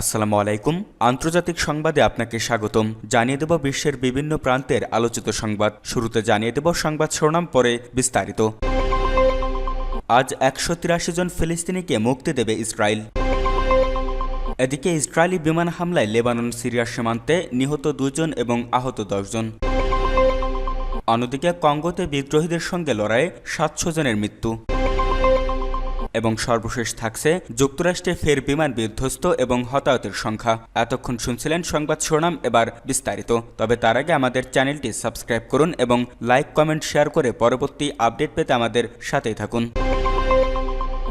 আসসালামু আলাইকুম। আন্তর্জাতিক সংবাদে আপনাকে স্বাগতম। জানিয়ে দেব বিশ্বের বিভিন্ন প্রান্তের আলোচিত সংবাদ। শুরুতে জানিয়ে দেব সংবাদ শিরোনাম, পরে বিস্তারিত। আজ একশো তিরাশি জন ফিলিস্তিনিকে মুক্তি দেবে ইসরায়েল। এদিকে ইসরায়েলি বিমান হামলায় লেবানন, সিরিয়ার সীমান্তে নিহত দুজন এবং আহত দশজন। অন্যদিকে কঙ্গোতে বিদ্রোহীদের সঙ্গে লড়াইয়ে সাতশো জনের মৃত্যু। এবং সর্বশেষ থাকছে যুক্তরাষ্ট্রে ফের বিমান বিধ্বস্ত এবং হতাহতের সংখ্যা। এতক্ষণ শুনছিলেন সংবাদ শোনাম এবার বিস্তারিত। তবে তার আগে আমাদের চ্যানেলটি সাবস্ক্রাইব করুন এবং লাইক, কমেন্ট, শেয়ার করে পরবর্তী আপডেট পেতে আমাদের সাথেই থাকুন।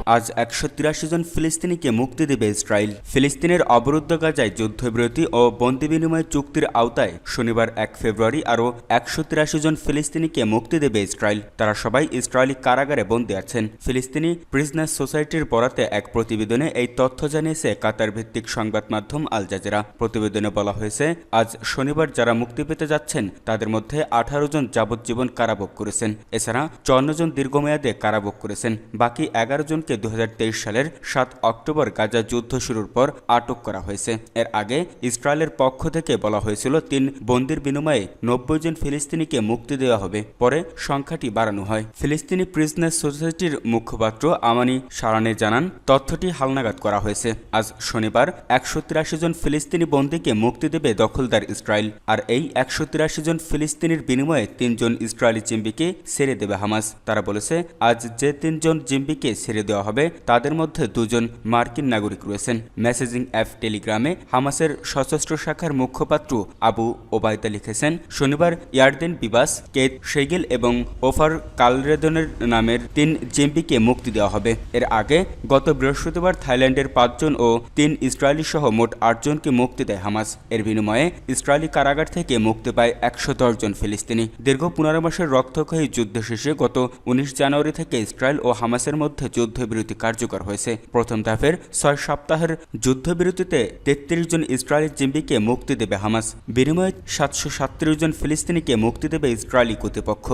আজ একশো তিরাশি জন ফিলিস্তিনিকে মুক্তি দেবে ইসরায়েল। ফিলিস্তিনের অবরুদ্ধ গাজায় যুদ্ধবিরতি ও বন্দি বিনিময় চুক্তির আওতায় শনিবার এক ফেব্রুয়ারি আরও একশো তিরাশি জন ফিলিস্তিনিকে মুক্তি দেবে ইসরায়েল। তারা সবাই ইসরায়েলি কারাগারে বন্দী আছেন। ফিলিস্তিনি প্রিজনার্স সোসাইটির বরাতে এক প্রতিবেদনে এই তথ্য জানিয়েছে কাতার ভিত্তিক সংবাদ মাধ্যম আল জাজেরা। প্রতিবেদনে বলা হয়েছে, আজ শনিবার যারা মুক্তি পেতে যাচ্ছেন, তাদের মধ্যে আঠারো জন যাবজ্জীবন কারাভোগ করেছেন। এছাড়া চুয়ান্ন জন দীর্ঘমেয়াদে কারাভোগ করেছেন। বাকি এগারো জনকে দু হাজার তেইশ সালের সাত অক্টোবর গাজা যুদ্ধ শুরুর পর আটক করা হয়েছে। এর আগে ইসরায়েলের পক্ষ থেকে বলা হয়েছিল, তিন বন্দির বিনিময়ে নব্বই জন ফিলিস্তিনিকে মুক্তি দেওয়া হবে। পরে সংখ্যাটি বাড়ানো হয়। ফিলিস্তিনি প্রিজনার্স সোসাইটির মুখপাত্র আমানি সারানে জানান, তথ্যটি হালনাগাদ করা হয়েছে। আজ শনিবার একশো তিরাশি জন ফিলিস্তিনি বন্দীকে মুক্তি দেবে দখলদার ইসরায়েল, আর এই একশো তিরাশি জন ফিলিস্তিনির বিনিময়ে তিনজন ইসরায়েলি জিম্বিকে ছেড়ে দেবে হামাস। তারা বলেছে, আজ যে তিনজন জিম্বিকে ছেড়ে দেওয়া হবে। তাদের মধ্যে দুজন মার্কিন নাগরিক রয়েছেন। মেসেজিং অ্যাপ টেলিগ্রামে হামাসের সশস্ত্র শাখার মুখপাত্র আবু ওবায়দা লিখেছেন, শনিবার ইয়ারদেন বিবাস, কেত শেগেল এবং ওফার কালরেদনের নামের তিন জেম্বিকে মুক্তি দেওয়া হবে। এর আগে গত বৃহস্পতিবার থাইল্যান্ডের পাঁচজন ও তিন ইসরায়েলি সহ মোট আটজনকে মুক্তি দেয় হামাস। এর বিনিময়ে ইসরায়েলি কারাগার থেকে মুক্তি পায় একশো জন ফিলিস্তিনি। দীর্ঘ পনেরো মাসের রক্তক্ষয়ী যুদ্ধ শেষে গত উনিশ জানুয়ারি থেকে ইসরায়েল ও হামাসের মধ্যে যুদ্ধবিরতি কার্যকর হয়েছে। প্রথম ধাপের ছয় সপ্তাহের যুদ্ধবিরতিতে তেত্রিশ জন ইসরায়েলি জিম্বিকে মুক্তি দেবে হামাস। বিনিময়ে সাতশো সাতত্রিশ জন ফিলিস্তিনিকে মুক্তি দেবে ইসরায়েলি কর্তৃপক্ষ।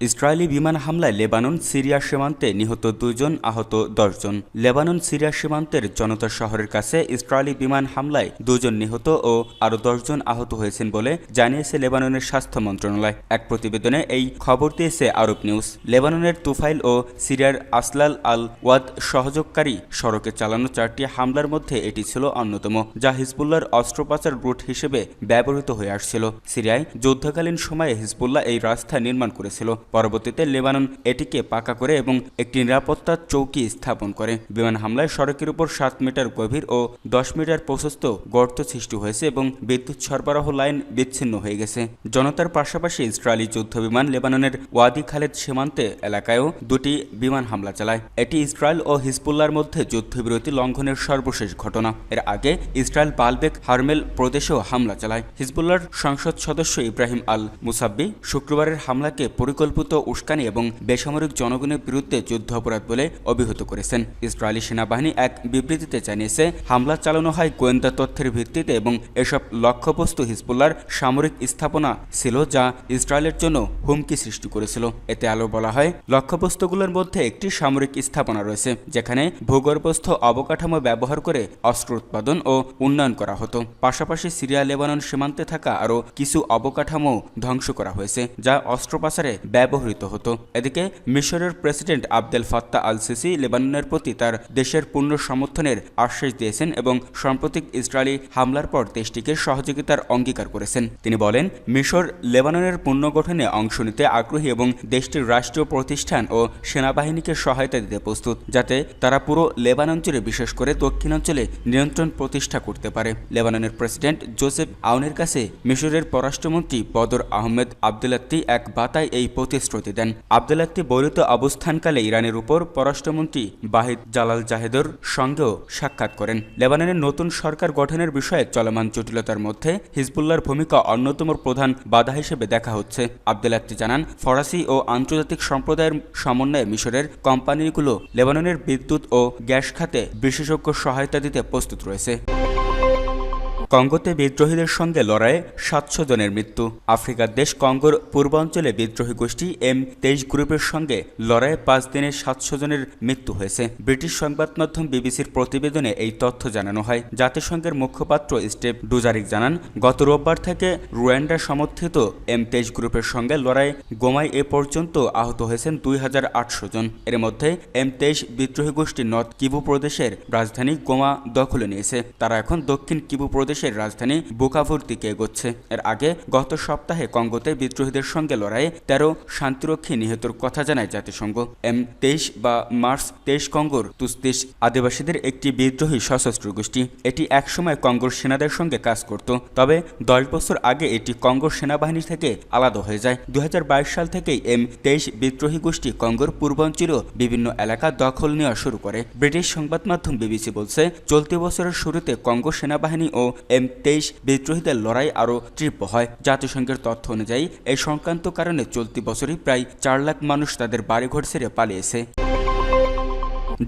ইসরায়েলি বিমান হামলায় লেবানন, সিরিয়া সীমান্তে নিহত দুজন আহত দশজন। লেবানন, সিরিয়া সীমান্তের জনতা শহরের কাছে ইসরায়েলি বিমান হামলায় দুজন নিহত ও আরও দশজন আহত হয়েছেন বলে জানিয়েছে লেবাননের স্বাস্থ্য মন্ত্রণালয়। এক প্রতিবেদনে এই খবর দিয়েছে আরব নিউজ। লেবাননের তুফাইল ও সিরিয়ার আসলাল আল ওয়াদ সহযোগকারী সড়কে চালানো চারটি হামলার মধ্যে এটি ছিল অন্যতম, যা হিজবুল্লার অস্ত্রোপচার রুট হিসেবে ব্যবহৃত হয়ে আসছিল। সিরিয়ায় যুদ্ধকালীন সময়ে হিজবুল্লাহ এই রাস্তা নির্মাণ করেছিল। পরবর্তীতে লেবানন এটিকে পাকা করে এবং একটি নিরাপত্তা চৌকি স্থাপন করে। বিমান হামলায় সড়কের উপর সাত মিটার গভীর ও দশ মিটার প্রশস্ত গর্ত সৃষ্টি হয়েছে এবং বিদ্যুৎ সরবরাহ লাইন বিচ্ছিন্ন হয়ে গেছে। জনতার পাশাপাশি ইসরায়েলি যুদ্ধ বিমান লেবাননের ওয়াদি খালেদ সীমান্তে এলাকায়ও দুটি বিমান হামলা চালায়। এটি ইসরায়েল ও হিজবুল্লার মধ্যে যুদ্ধবিরতি লঙ্ঘনের সর্বশেষ ঘটনা। এর আগে ইসরায়েল বালবেক হারমেল প্রদেশেও হামলা চালায়। হিজবুল্লার সংসদ সদস্য ইব্রাহিম আল মুসাব্বি শুক্রবারের হামলাকে পরিকল্পিত উস্কানি এবং বেসামরিক জনগণের বিরুদ্ধে যুদ্ধ অপরাধ বলে অভিহিত করেছেন। ইসরায়েলি সেনাবাহিনী এক বিবৃতিতে জানিয়েছে, হামলা চালানো হয় গোয়েন্দা তথ্যের ভিত্তিতে এবং এসব লক্ষ্যবস্তু হিজবুল্লার সামরিক স্থাপনা ছিল যা ইসরায়েলের জন্য হুমকি সৃষ্টি করেছিল। এতে আলো বলা হয়, লক্ষ্যবস্তুগুলোর মধ্যে একটি সামরিক স্থাপনা রয়েছে, যেখানে ভূগর্ভস্থ অবকাঠামো ব্যবহার করে অস্ত্র উৎপাদন ও উন্নয়ন করা হতো। পাশাপাশি সিরিয়া, লেবানন সীমান্তে থাকা আরও কিছু অবকাঠামো ধ্বংস করা হয়েছে, যা অস্ত্র পাচারে ব্যবহৃত হতো। এদিকে মিশরের president Abdel Fattah al Sisi লেবাননের প্রতি তার দেশের পূর্ণ সমর্থনের আশ্বাস দিয়েছেন এবং সাম্প্রতিক ইসরায়েলি হামলার পর দেশটিকে সহযোগিতার অঙ্গীকার করেছেন। তিনি বলেন, মিশর লেবাননের পুনর্গঠনে অংশ নিতে আগ্রহী এবং দেশটির রাষ্ট্রীয় প্রতিষ্ঠান ও সেনাবাহিনীকে সহায়তা দিতে প্রস্তুত, যাতে তারা পুরো লেবানন জুড়ে বিশেষ করে দক্ষিণাঞ্চলে নিয়ন্ত্রণ প্রতিষ্ঠা করতে পারে। লেবাননের প্রেসিডেন্ট জোসেফ আউনের কাছে মিশরের পররাষ্ট্রমন্ত্রী বদর আহমেদ আবদুল্লাত্তি এক বাতায় এই প্রতিশ্রুতি দেন। আবদুল্লাত্তি বৈরিত অবস্থানকালে ইরানের উপর পররাষ্ট্রমন্ত্রী বাহিদ জালাল জাহেদর সঙ্গেও সাক্ষাৎ করেন। লেবাননের নতুন সরকার গঠনের বিষয়ে চলমান জটিলতার মধ্যে হিজবুল্লার ভূমিকা অন্যতম প্রধান বাধা হিসেবে দেখা হচ্ছে। আবদুল্লাত্তি জানান, ফরাসি ও আন্তর্জাতিক সম্প্রদায়ের সমন্বয়ে মিশরের কোম্পানিগুলো লেবাননের বিদ্যুৎ ও গ্যাস খাতে বিশেষজ্ঞ সহায়তা দিতে প্রস্তুত রয়েছে। কঙ্গোতে বিদ্রোহীদের সঙ্গে লড়াইয়ে সাতশো জনের মৃত্যু। আফ্রিকার দেশ কঙ্গোর পূর্বাঞ্চলে বিদ্রোহী গোষ্ঠী এম তেইশ গ্রুপের সঙ্গে লড়াইয়ে পাঁচ দিনে সাতশো জনের মৃত্যু হয়েছে। ব্রিটিশ সংবাদ মাধ্যম বিবিসির প্রতিবেদনে এই তথ্য জানানো হয়। জাতিসংঘের মুখপাত্র স্টেভ ডুজারিক জানান, গত রোববার থেকে রুয়ান্ডা সমর্থিত এম তেইশ গ্রুপের সঙ্গে লড়াই গোমায় এ পর্যন্ত আহত হয়েছেন দুই হাজার আটশো জন। এর মধ্যে এম তেইশ বিদ্রোহী গোষ্ঠী নর্থ কিবু প্রদেশের রাজধানী গোমা দখলে নিয়েছে। তারা এখন দক্ষিণ কিবু প্রদেশের রাজধানী বুকাভুর দিকে এগোচ্ছে। এর আগে গত সপ্তাহে কঙ্গোতে বিদ্রোহীদের সঙ্গে লড়াইয়ে তেরো শান্তিরক্ষী নিহতর কথা জানায় জাতিসংঘ। এম তেইশ বা মার্চ তেইশ কঙ্গোর তুস্তিস আদিবাসীদের একটি বিদ্রোহী সশস্ত্র গোষ্ঠী। এটি একসময় কঙ্গোর সেনাদের সঙ্গে কাজ করত, তবে দশ বছর আগে এটি কঙ্গোর সেনাবাহিনী থেকে আলাদা হয়ে যায়। দুই হাজার বাইশ সাল থেকেই এম তেইশ বিদ্রোহী গোষ্ঠী কঙ্গোর পূর্বাঞ্চল বিভিন্ন এলাকা দখল নেওয়া শুরু করে। ব্রিটিশ সংবাদ মাধ্যম বিবিসি বলছে, চলতি বছরের শুরুতে কঙ্গো সেনাবাহিনী ও এম তেইশ বিদ্রোহীদের লড়াই আরও তীব্র হয়। জাতিসংঘের তথ্য অনুযায়ী, এই সংক্রান্ত কারণে চলতি বছরই প্রায় চার লাখ মানুষ তাদের বাড়িঘর ছেড়ে পালিয়েছে।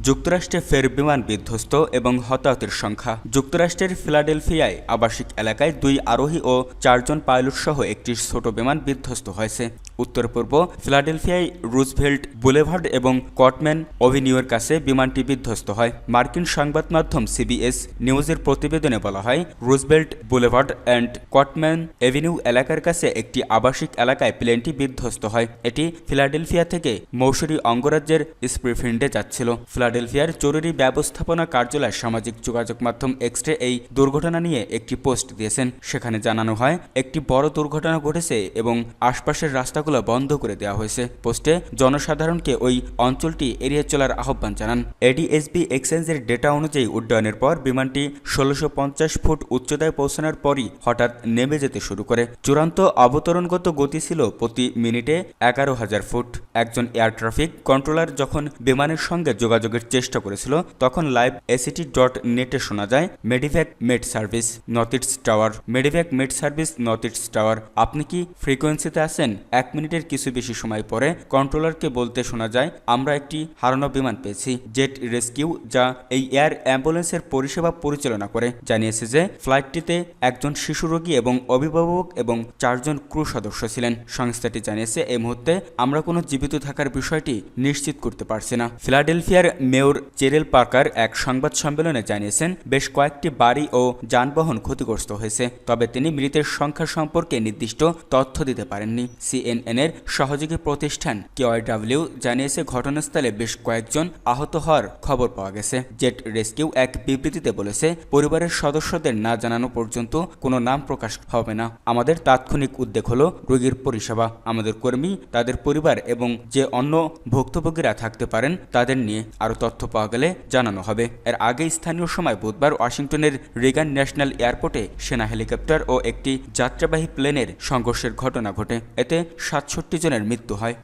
যুক্তরাষ্ট্রে ফের বিমান বিধ্বস্ত এবং হতাহতের সংখ্যা। যুক্তরাষ্ট্রের ফিলাডেলফিয়ায় আবাসিক এলাকায় দুই আরোহী ও চারজন পাইলট সহ একটি ছোট বিমান বিধ্বস্ত হয়েছে। উত্তর পূর্ব ফিলাডেলফিয়ায় রুজভেল্ট বুলেভার্ড এবং কটম্যান অভিনিউয়ের কাছে বিমানটি বিধ্বস্ত হয়। মার্কিন সংবাদ মাধ্যম সিবিএস নিউজের প্রতিবেদনে বলা হয়, Roosevelt Boulevard and Cottman Avenue এলাকার কাছে একটি আবাসিক এলাকায় প্লেনটি বিধ্বস্ত হয়। এটি ফিলাডেলফিয়া থেকে মৌসুরি অঙ্গরাজ্যের স্প্রিফিন্ডে যাচ্ছিল। ফিলাডেলফিয়ার জরুরি ব্যবস্থাপনা কার্যালয় সামাজিক যোগাযোগ মাধ্যম এক্সট্রে এই দুর্ঘটনা নিয়ে একটি পোস্ট দিয়েছেন। সেখানে জানানো হয়, একটি বড় দুর্ঘটনা ঘটেছে এবং আশপাশের রাস্তাগুলো বন্ধ করে দেওয়া হয়েছে। পোস্টে জনসাধারণকে ওই অঞ্চলটি এড়িয়ে চলার আহ্বান জানান। এডিএসবি এক্সচেঞ্জের ডেটা অনুযায়ী উড্ডয়নের পর বিমানটি ষোলোশো ফুট উচ্চতায় পৌঁছানোর পরই হঠাৎ নেমে যেতে শুরু করে। চূড়ান্ত অবতরণগত গতি ছিল প্রতি মিনিটে এগারো হাজার ফুট। একজন এয়ার ট্রাফিক কন্ট্রোলার যখন বিমানের সঙ্গে যোগাযোগের চেষ্টা করেছিল, তখন লাইভ এসিটি ডট নেটে শোনা যায় medevac med service, north east tower. Medevac med service, north east tower. আপনি কি ফ্রিকোয়েন্সিতে আছেন? এক মিনিটের কিছু বেশি সময় পরে কন্ট্রোলারকে বলতে শোনা যায়, আমরা একটি হারানো বিমান পেয়েছি, জেট রেস্কিউ, যা এই এয়ার অ্যাম্বুলেন্সের পরিষেবা পরিচালনা করে। জানিয়েছে যে, ফ্লাইটটিতে একজন শিশু রোগী এবং অভিভাবক এবং চারজন ক্রু সদস্য ছিলেন। সংস্থাটি জানিয়েছে এই মুহূর্তে আমরা কোনো জীবিত থাকার বিষয়টি নিশ্চিত করতে পারছি না। ফিলাডেলফিয়ার মেয়র চেরেল পার্কার এক সংবাদ সম্মেলনে জানিয়েছেন, বেশ কয়েকটি বাড়ি ও যানবাহন ক্ষতিগ্রস্ত হয়েছে, তবে তিনি মৃতের সংখ্যা সম্পর্কে নির্দিষ্ট তথ্য দিতে পারেননি। সিএনএন এর সহযোগী প্রতিষ্ঠান কেওয়াইডাব্লিউ জানিয়েছে, ঘটনাস্থলে বেশ কয়েকজন আহত হওয়ার খবর পাওয়া গেছে। জেট রেস্কিউ এক বিবৃতিতে বলেছে, পরিবারের সদস্যদের না জানানো পর্যন্ত কোনো নাম প্রকাশ হবে না। আমাদের তাৎক্ষণিক উদ্বেগ হলো রোগীর পরিষেবা। আমাদের কর্মী, তাদের পরিবার এবং যে অন্য ভুক্তভোগীরা থাকতে পারেন, তাদের নিয়ে আরও তথ্য পাওয়া গেলে জানানো হবে। এর আগে স্থানীয় সময় বুধবার ওয়াশিংটনের রিগান ন্যাশনাল এয়ারপোর্টে সেনা হেলিকপ্টার ও একটি যাত্রাবাহী প্লেনের সংঘর্ষের ঘটনা ঘটে। এতে সাতষট্টি জনের মৃত্যু হয়।